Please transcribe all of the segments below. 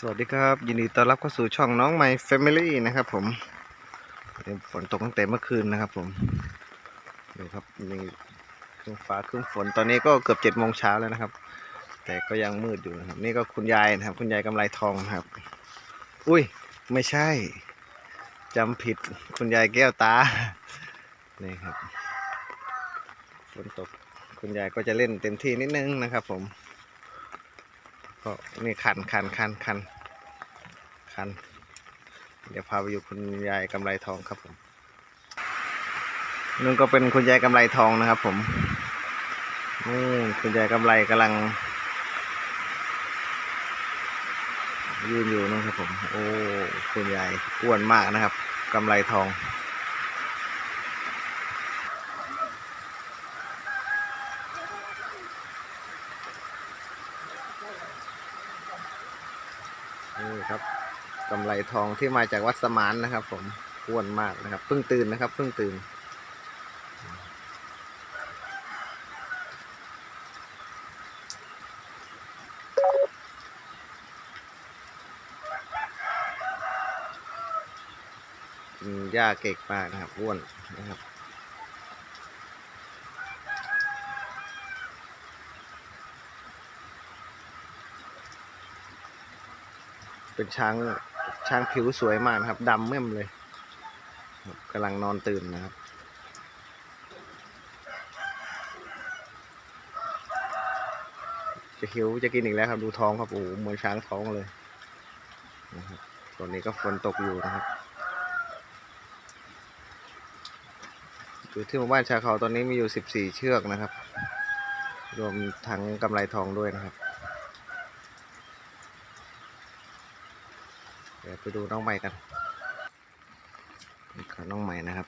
สวัสดีครับ ยินดีต้อนรับเข้าสู่ช่องน้องใหม่ Family นะครับผมฝนตกตั้งแต่เมื่อคืนนะครับผมดูครับมีครื่งฟ้าครื่งฝนตอนนี้ก็เกือบเจ็ดโมงเช้าแล้วนะครับ แต่ก็ยังมืดอยู่นะครับ นี่ก็คุณยายนะครับ คุณยายกำไรทองนะครับ อุ้ยไม่ใช่จำผิดคุณยายแก้วตานี่ครับฝนตกคุณยายก็จะเล่นเต็มที่นิดนึงนะครับ ผม ก็นี่คันคันคันคันคัน เดี๋ยวพาไปอยู่คุณยายกำไรทองครับผมนู่นก็เป็นคุณยายกำไรทองนะครับผมนี่คุณยายกำไรกำลัง ยืนอยู่นะครับผม โอ้คุณยายอ้วนมากนะครับกำไรทอง นี่ครับกำไรทองที่มาจากวัดสมานนะครับ ผมอ้วนมากนะครับเพิ่งตื่นนะครับเพิ่งตื่นหญ้าเก่กมากนะครับอ้วนนะครับ เป็นช้างช้างผิวสวยมากนะครับดำเม่มเลยกำลังนอนตื่นนะครับ จะหิวจะกินอีกแล้วครับดูท้องครับโอ้โหเหมือนช้างท้องเลยนะครับตอนนี้ก็ฝนตกอยู่นะครับอยู่ที่หมู่บ้านชาเขาตอนนี้มีอยู่สิบสี่เชือกนะครับ รวมทั้งกำไรทองด้วยนะครับ เดี๋ยวไปดูน้องใหม่กันนี่ครับน้องใหม่นะครับ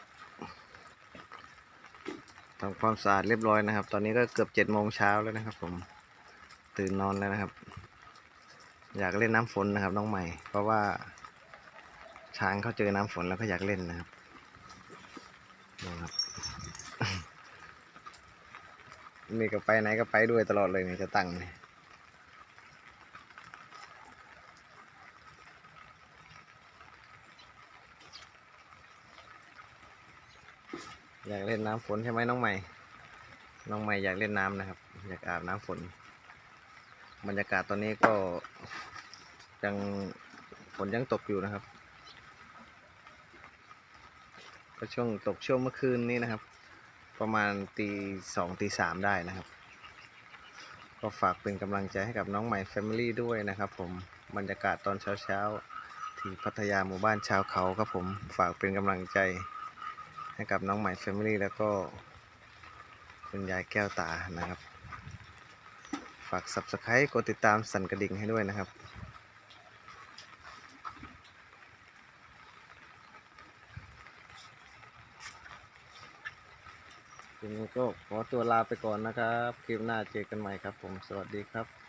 ทำความสะอาดเรียบร้อยนะครับ ตอนนี้ก็เกือบเจ็ดโมงเช้าแล้วนะครับ ผมตื่นนอนแล้วนะครับ อยากเล่นน้ำฝนนะครับ น้องใหม่ เพราะว่าช้างเขาเจอน้ำฝนแล้วก็อยากเล่นนะครับนี่ครับนี่ก็ไปไหนก็ไปด้วยตลอดเลยเนี่ยจะตั้งนี่ย อยากเล่นน้ำฝนใช่ไหมน้องใหม่ น้องใหม่อยากเล่นน้ำนะครับ อยากอาบน้ำฝน บรรยากาศตอนนี้ก็ยังฝนยังตกอยู่นะครับ ก็ช่วงตกช่วงเมื่อคืนนี้นะครับ ประมาณตีสองตีสามได้นะครับ ก็ฝากเป็นกำลังใจให้กับน้องใหม่ Family ด้วยนะครับผมบรรยากาศตอนเช้าๆที่พัทยาหมู่บ้านชาวเขาครับผมฝากเป็นกำลังใจ ให้กับน้องใหม่ Family แล้วก็ คุณยายแก้วตานะครับ ฝาก Subscribe กดติดตามสั่นกระดิ่งให้ด้วยนะครับ ทีนี้ก็ขอตัวลาไปก่อนนะครับ คลิปหน้าเจอกันใหม่ครับผม สวัสดีครับ